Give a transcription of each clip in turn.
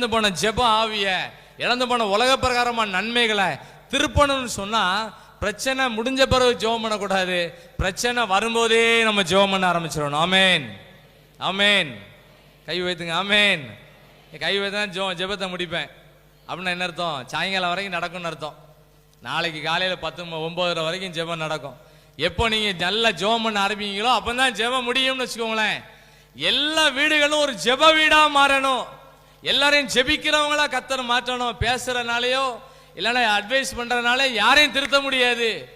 இழந்து போன ஜெப ஆவிய இழந்து போன உலக பிரகாரமான நன்மைகளை திருப்பணும்னு சொன்னா பிரச்சனை முடிஞ்ச பிறகு ஜெபம் பண்ணக்கூடாது. பிரச்சனை வரும்போதே நம்ம ஜெபம் பண்ண ஆரம்பிச்சிடணும் ஆமேன். ஆமேன். கை வைத்துங்க. ஆமேன். கை வைத்தா ஜோ ஜெபத்தை முடிப்பேன். அப்படின்னா என்ன அர்த்தம்? சாயங்காலம் வரைக்கும் நடக்கும்னு அர்த்தம். நாளைக்கு காலையில் பத்து ம- ஒன்பதரை வரைக்கும் ஜெபம் நடக்கும். எப்போ நீங்கள் நல்லா ஜெபம் பண்ண ஆரம்பிங்களோ அப்போ தான் ஜெபம் முடியும்னு வச்சுக்கோங்களேன். எல்லா வீடுகளும் ஒரு ஜெப வீடாக மாறணும். எல்லாரையும் ஜெபிக்கிறவங்களா கத்தர் மாற்றணும். பேசுறனாலயோ இல்லைன்னா அட்வைஸ் பண்றதுனால யாரையும் திருத்த முடியாது.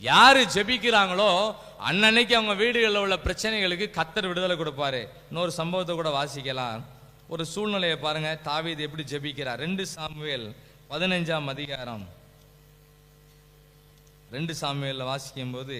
யாரு ஜெபிக்கிறாங்களோ அன்னன்னைக்கு அவங்க வீடுகளில் உள்ள பிரச்சனைகளுக்கு கத்தர் விடுதலை கொடுப்பாரு. இன்னொரு சம்பவத்தை கூட வாசிக்கலாம். ஒரு சூழ்நிலையை பாருங்க. தாவீது எப்படி ஜெபிக்கிறார்? ரெண்டு சாமுவேல் பதினஞ்சாம் அதிகாரம். ரெண்டு சாமுவேலில் வாசிக்கும் போது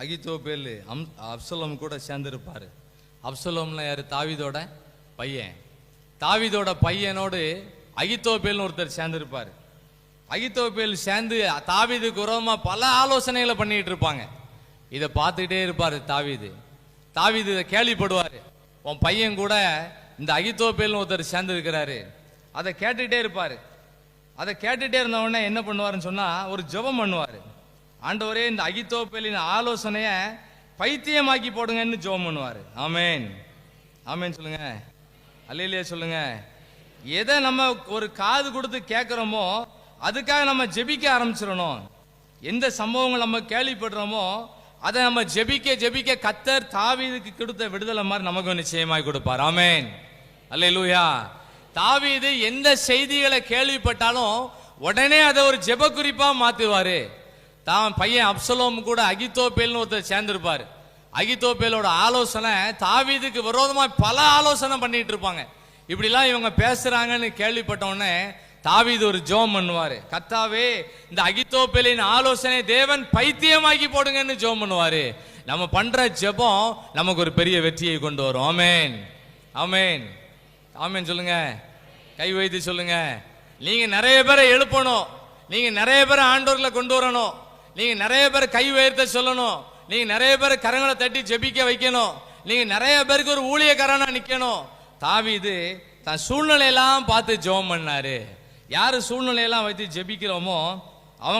அகித்தோபேல் அம் அப்சலோம் கூட சேர்ந்துருப்பார். அப்சலோம்னா யார்? தாவீதோட பையன். தாவிதோட பையனோடு அகித்தோபேல்னு ஒருத்தர் சேர்ந்துருப்பார். அகித்தோபேல் சேர்ந்து தாவீதுக்கு விரோதமா பல ஆலோசனைகளை பண்ணிக்கிட்டு இருப்பாங்க. இதை பார்த்துக்கிட்டே இருப்பார் தாவீது. தாவீது இதை கேள்விப்படுவார். உன் பையன் கூட இந்த அகித்தோபேல்னு ஒருத்தர் சேர்ந்துருக்கிறாரு. அதை கேட்டுக்கிட்டே இருப்பார். அதை கேட்டுகிட்டே இருந்தவுடனே என்ன பண்ணுவாருன்னு சொன்னால் ஒரு ஜெபம் பண்ணுவார். ஆண்டவரே இந்த அகித்தோப்பேலின் ஆலோசனைய பைத்தியமாக்கி போடுங்கன்னு ஜோம் பண்ணுவார். ஆமேன். ஆமேன் சொல்லுங்க. அல்லையிலேயே சொல்லுங்க. எதை நம்ம ஒரு காது கொடுத்து கேட்குறோமோ அதுக்காக நம்ம ஜெபிக்க ஆரம்பிச்சிடணும். எந்த சம்பவங்கள் நம்ம கேள்விப்படுறோமோ அதை நம்ம ஜெபிக்க ஜெபிக்க கத்தர் தாவீதுக்கு கொடுத்த விடுதலை மாதிரி நமக்கு நிச்சயமாய் கொடுப்பார். ஆமேன். அல்ல லூயா தாவீது எந்த செய்திகளை கேள்விப்பட்டாலும் உடனே அதை ஒரு ஜெப குறிப்பா மாத்துவாரு. தான் பையன் அப்சலோம் கூட அகித்தோப்பேல்னு ஒருத்தர் சேர்ந்திருப்பார். அகித்தோப்பேலோட ஆலோசனை தாவீதுக்கு விரோதமாக பல ஆலோசனை பண்ணிட்டு இருப்பாங்க. இப்படிலாம் இவங்க பேசுறாங்கன்னு கேள்விப்பட்ட உடனே தாவீது ஒரு ஜோம் பண்ணுவார். கத்தாவே இந்த அகித்தோப்பேலின் ஆலோசனை தேவன் பைத்தியமாக்கி போடுங்கன்னு ஜோம் பண்ணுவார். நம்ம பண்ற ஜெபம் நமக்கு ஒரு பெரிய வெற்றியை கொண்டு வரும். ஆமேன். ஆமேன். ஆமேன் சொல்லுங்க. கை வைத்து சொல்லுங்க. நீங்க நிறைய பேரை எழுப்பணும். நீங்க நிறைய பேரை ஆண்டோர்ல கொண்டு வரணும். நீங்க நிறைய பேர் கை உயர்த்த சொல்லணும். நீங்க நிறைய பேர் கரங்களை தட்டி ஜெபிக்க வைக்கணும். நீங்க நிறைய பேருக்கு ஒரு ஊழியக்காரனா நிக்கணும். தாவீது தன் சூழ்நிலையெல்லாம் பார்த்து ஜெபம் பண்ணாரு. யாரு சூழ்நிலையெல்லாம் வைத்து ஜெபிக்கிறோமோ